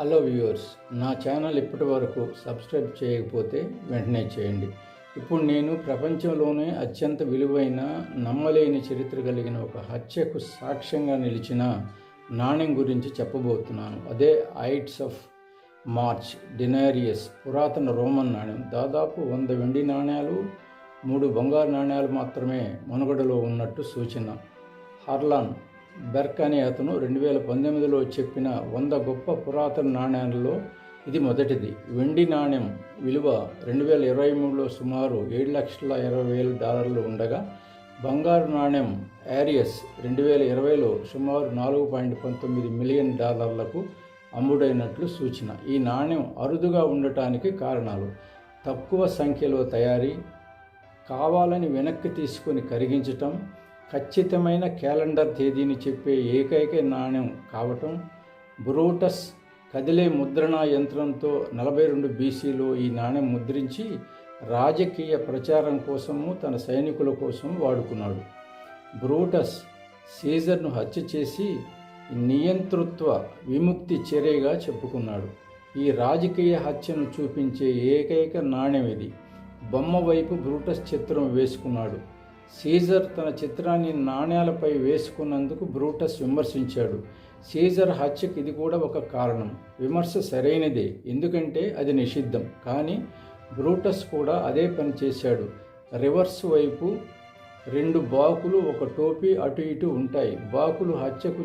Hello viewers నా channel ఇప్పటి వరకు సబ్స్క్రైబ్ చేయకపోతే వెంటనే చేయండి. ఇప్పుడు నేను ప్రపంచంలోనే అత్యంత విలువైన నమ్మలేని చరిత్ర కలిగిన ఒక హత్యకు సాక్ష్యంగా నిలిచిన నాణ్యం గురించి చెప్పబోతున్నాను. అదే ఐట్స్ ఆఫ్ మార్చ్ డినారియస్ పురాతన రోమన్ నాణ్యం. దాదాపు వంద వెండి నాణ్యాలు మూడు బంగారు నాణ్యాలు మాత్రమే మనుగడలో ఉన్నట్టు సూచన. హర్లాన్ బెర్క్ అనే అతను రెండు వేల పంతొమ్మిదిలో చెప్పిన వంద గొప్ప పురాతన నాణ్యాలలో ఇది మొదటిది. వెండి నాణ్యం విలువ రెండు వేల ఇరవై మూడులో సుమారు ఏడు లక్షల ఇరవై వేల డాలర్లు ఉండగా బంగారు నాణ్యం యారియస్ రెండు వేల ఇరవైలో సుమారు నాలుగు పాయింట్ పంతొమ్మిది మిలియన్ డాలర్లకు అమ్ముడైనట్లు సూచన. ఈ నాణ్యం అరుదుగా ఉండటానికి కారణాలు. తక్కువ సంఖ్యలో తయారీ కావాలని వెనక్కి తీసుకొని కరిగించటం ఖచ్చితమైన క్యాలెండర్ తేదీని చెప్పే ఏకైక నాణ్యం కావటం బ్రూటస్ కదిలే ముద్రణ యంత్రంతో నలభై రెండు బీసీలో ఈ నాణ్యం ముద్రించి రాజకీయ ప్రచారం కోసము తన సైనికుల కోసం వాడుకున్నాడు. బ్రూటస్ సీజర్ను హత్య చేసి నియంతృత్వ విముక్తి చర్యగా చెప్పుకున్నాడు. ఈ రాజకీయ హత్యను చూపించే ఏకైక నాణ్యం ఇది. బొమ్మ వైపు బ్రూటస్ చిత్రం వేసుకున్నాడు. సీజర్ తన చిత్రాన్ని నాణ్యాలపై వేసుకున్నందుకు బ్రూటస్ విమర్శించాడు. సీజర్ హత్యకు ఇది కూడా ఒక కారణం. విమర్శ సరైనదే ఎందుకంటే అది నిషిద్ధం. కానీ బ్రూటస్ కూడా అదే పని చేశాడు. రివర్స్ వైపు రెండు బాకులు ఒక టోపీ అటు ఇటు ఉంటాయి. బాకులు హత్యకు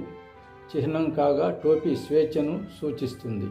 చిహ్నం కాగా టోపీ స్వేచ్ఛను సూచిస్తుంది.